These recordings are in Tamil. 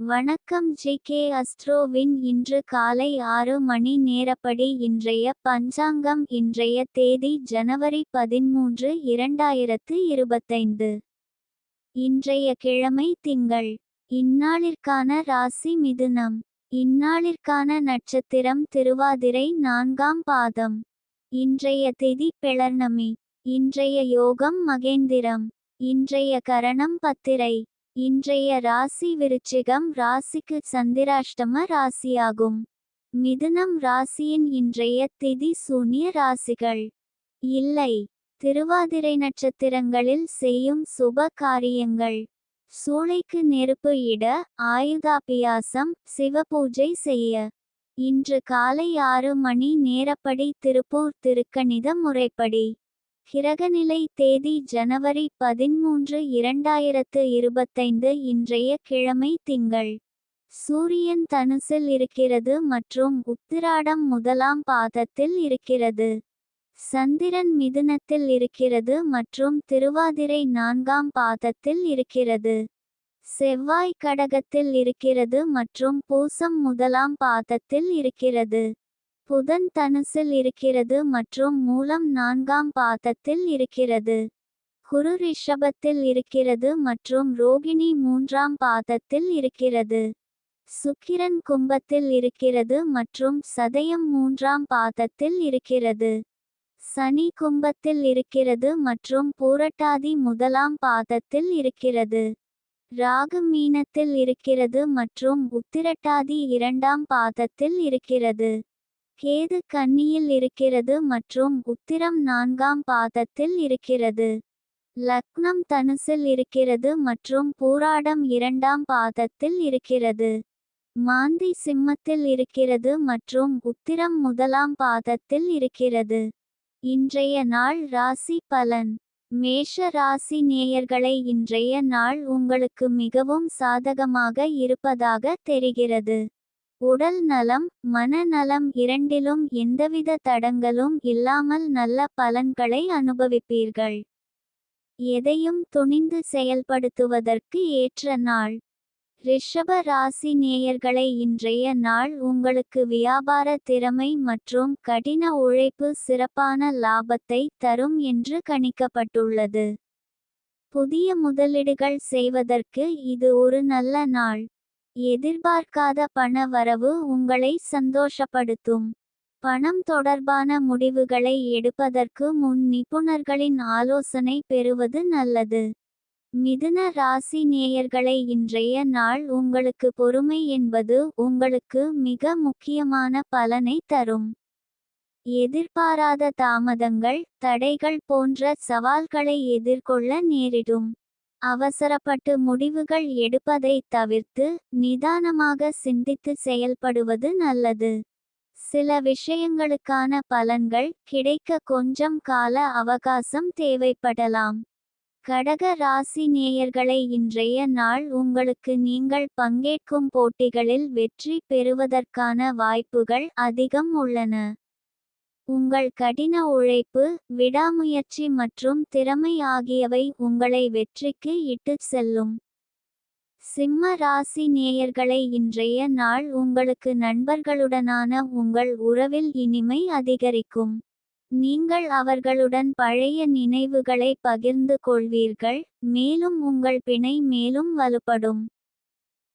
வணக்கம் ஜி கே அஸ்ட்ரோவின் இன்று காலை ஆறு மணி நேரப்படி இன்றைய பஞ்சாங்கம் இன்றைய தேதி ஜனவரி பதிமூன்று இரண்டாயிரத்து இருபத்தைந்து. இன்றைய கிழமை திங்கள். இந்நாளிற்கான ராசி மிதுனம். இந்நாளிற்கான நட்சத்திரம் திருவாதிரை நான்காம் பாதம். இன்றைய திதி பிளர்ணமி இன்றைய யோகம் மகேந்திரம். இன்றைய கரணம் பத்திரை. இன்றைய ராசி விருச்சிகம் ராசிக்கு சந்திராஷ்டம ராசியாகும். மிதுனம் ராசியின் இன்றைய திதி சூனிய ராசிகள். இல்லை திருவாதிரை நட்சத்திரங்களில் செய்யும் சுப காரியங்கள். சூளைக்கு நெருப்பு இட ஆயுதாபியாசம் சிவபூஜை செய்ய. இன்று காலை ஆறு மணி நேரப்படி திருப்பூர் திருக்கணித முறைப்படி. கிரகநிலை தேதி ஜனவரி பதிமூன்று இரண்டாயிரத்து இருபத்தைந்து இன்றைய கிழமை திங்கள். சூரியன் தனுசில் இருக்கிறது மற்றும் உத்திராடம் முதலாம் பாதத்தில் இருக்கிறது. சந்திரன் மிதுனத்தில் இருக்கிறது மற்றும் திருவாதிரை நான்காம் பாதத்தில் இருக்கிறது. செவ்வாய் கடகத்தில் இருக்கிறது மற்றும் பூசம் முதலாம் பாதத்தில் இருக்கிறது. புதன் தனுசில் இருக்கிறது மற்றும் மூலம் நான்காம் பாதத்தில் இருக்கிறது. குரு ரிஷபத்தில் இருக்கிறது மற்றும் ரோகிணி மூன்றாம் பாதத்தில் இருக்கிறது. சுக்கிரன் கும்பத்தில் இருக்கிறது மற்றும் சதயம் மூன்றாம் பாதத்தில் இருக்கிறது. சனி கும்பத்தில் இருக்கிறது மற்றும் பூரட்டாதி முதலாம் பாதத்தில் இருக்கிறது. ராகு மீனத்தில் இருக்கிறது மற்றும் உத்திரட்டாதி இரண்டாம் பாதத்தில் இருக்கிறது. கேது கன்னியில் இருக்கிறது மற்றும் உத்திரம் நான்காம் பாதத்தில் இருக்கிறது. லக்னம் தனுசில் இருக்கிறது மற்றும் பூராடம் இரண்டாம் பாதத்தில் இருக்கிறது. மாந்தி சிம்மத்தில் இருக்கிறது மற்றும் உத்திரம் முதலாம் பாதத்தில் இருக்கிறது. இன்றைய நாள் ராசி பலன். மேஷ ராசி நேயர்களை இன்றைய நாள் உங்களுக்கு மிகவும் சாதகமாக இருப்பதாக தெரிகிறது. உடல் நலம் மனநலம் இரண்டிலும் எந்தவித தடங்களும் இல்லாமல் நல்ல பலன்களை அனுபவிப்பீர்கள். எதையும் துணிந்து செயல்படுத்துவதற்கு ஏற்ற நாள். ரிஷப ராசி நேயர்களை இன்றைய நாள் உங்களுக்கு வியாபார திறமை மற்றும் கடின உழைப்பு சிறப்பான லாபத்தை தரும் என்று கணிக்கப்பட்டுள்ளது. புதிய முதலீடுகள் செய்வதற்கு இது ஒரு நல்ல நாள். எதிர்பார்க்காத பண வரவு உங்களை சந்தோஷப்படுத்தும். பணம் தொடர்பான முடிவுகளை எடுப்பதற்கு முன் நிபுணர்களின் ஆலோசனை பெறுவது நல்லது. மிதுன ராசி நேயர்களை இன்றைய நாள் உங்களுக்கு பொறுமை என்பது உங்களுக்கு மிக முக்கியமான பலனை தரும். எதிர்பாராத தாமதங்கள் தடைகள் போன்ற சவால்களை எதிர்கொள்ள நேரிடும். அவசரப்பட்டு முடிவுகள் எடுப்பதை தவிர்த்து நிதானமாக சிந்தித்து செயல்படுவது நல்லது. சில விஷயங்களுக்கான பலன்கள் கிடைக்க கொஞ்சம் கால அவகாசம் தேவைப்படலாம். கடக ராசி நேயர்களை இன்றைய நாள் உங்களுக்கு நீங்கள் பங்கேற்கும் போட்டிகளில் வெற்றி பெறுவதற்கான வாய்ப்புகள் அதிகம் உள்ளன. உங்கள் கடின உழைப்பு விடாமுயற்சி மற்றும் திறமை ஆகியவை உங்களை வெற்றிக்கு இட்டுச் செல்லும். சிம்ம ராசி நேயர்களை இன்றைய நாள் உங்களுக்கு நண்பர்களுடனான உங்கள் உறவில் இனிமை அதிகரிக்கும். நீங்கள் அவர்களுடன் பழைய நினைவுகளை பகிர்ந்து கொள்வீர்கள் மேலும் உங்கள் பிணை மேலும் வலுப்படும்.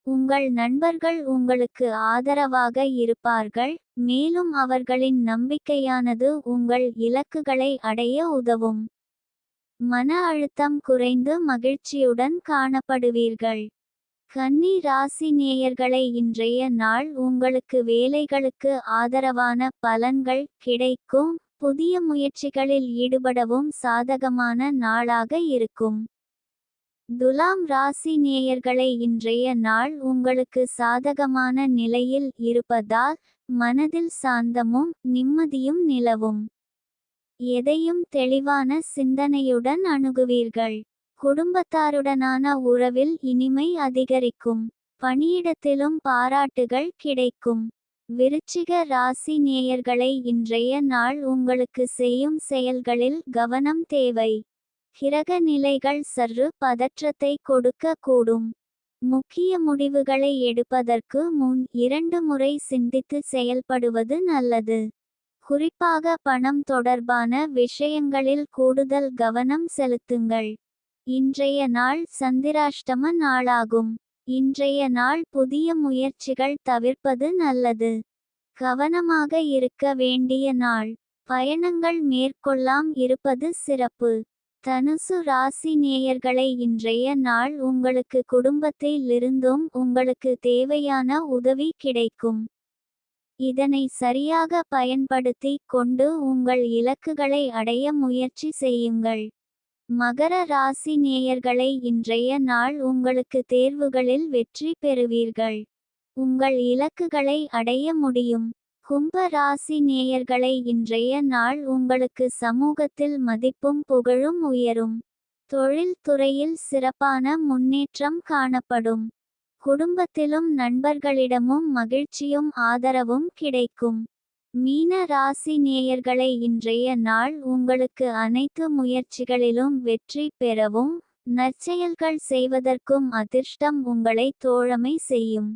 உங்கள் நண்பர்கள் உங்களுக்கு ஆதரவாக இருப்பார்கள் மேலும் அவர்களின் நம்பிக்கையானது உங்கள் இலக்குகளை அடைய உதவும். மன அழுத்தம் குறைந்து மகிழ்ச்சியுடன் காணப்படுவீர்கள். கன்னி ராசி நேயர்களை இன்றைய நாள் உங்களுக்கு வேலைகளுக்கு ஆதரவான பலன்கள் கிடைக்கும் புதிய முயற்சிகளில் ஈடுபடவும் சாதகமான நாளாக இருக்கும். துலாம் ராசி நேயர்களை இன்றைய நாள் உங்களுக்கு சாதகமான நிலையில் இருப்பதால் மனதில் சாந்தமும் நிம்மதியும் நிலவும். எதையும் தெளிவான சிந்தனையுடன் அணுகுவீர்கள். குடும்பத்தாருடனான உறவில் இனிமை அதிகரிக்கும். பணியிடத்திலும் பாராட்டுகள் கிடைக்கும். விருச்சிக ராசி நேயர்களை இன்றைய நாள் உங்களுக்கு செய்யும் செயல்களில் கவனம் தேவை. கிரக நிலைகள் சற்று பதற்றத்தை கொடுக்க கூடும் முக்கிய முடிவுகளை எடுப்பதற்கு முன் இரண்டு முறை சிந்தித்து செயல்படுவது நல்லது. குறிப்பாக பணம் தொடர்பான விஷயங்களில் கூடுதல் கவனம் செலுத்துங்கள். இன்றைய நாள் சந்திராஷ்டம நாளாகும். இன்றைய நாள் புதிய முயற்சிகள் தவிர்ப்பது நல்லது. கவனமாக இருக்க வேண்டிய நாள். பயணங்கள் மேற்கொள்ளாம் இருப்பது சிறப்பு. தனுசு ராசி நேயர்களை இன்றைய நாள் உங்களுக்கு குடும்பத்திலிருந்தும் உங்களுக்கு தேவையான உதவி கிடைக்கும். இதனை சரியாக பயன்படுத்தி கொண்டு உங்கள் இலக்குகளை அடைய முயற்சி செய்யுங்கள். மகர ராசி நேயர்களை இன்றைய நாள் உங்களுக்கு தேர்வுகளில் வெற்றி பெறுவீர்கள். உங்கள் இலக்குகளை அடைய முடியும். கும்ப ராசி நேயர்களை இன்றைய நாள் உங்களுக்கு சமூகத்தில் மதிப்பும் புகழும் உயரும். தொழில் துறையில் சிறப்பான முன்னேற்றம் காணப்படும். குடும்பத்திலும் நண்பர்களிடமும் மகிழ்ச்சியும் ஆதரவும் கிடைக்கும். மீன ராசி நேயர்களை இன்றைய நாள் உங்களுக்கு அனைத்து முயற்சிகளிலும் வெற்றி பெறவும் நற்செயல்கள் செய்வதற்கும் அதிர்ஷ்டம் உங்களை தோழமை செய்யும்.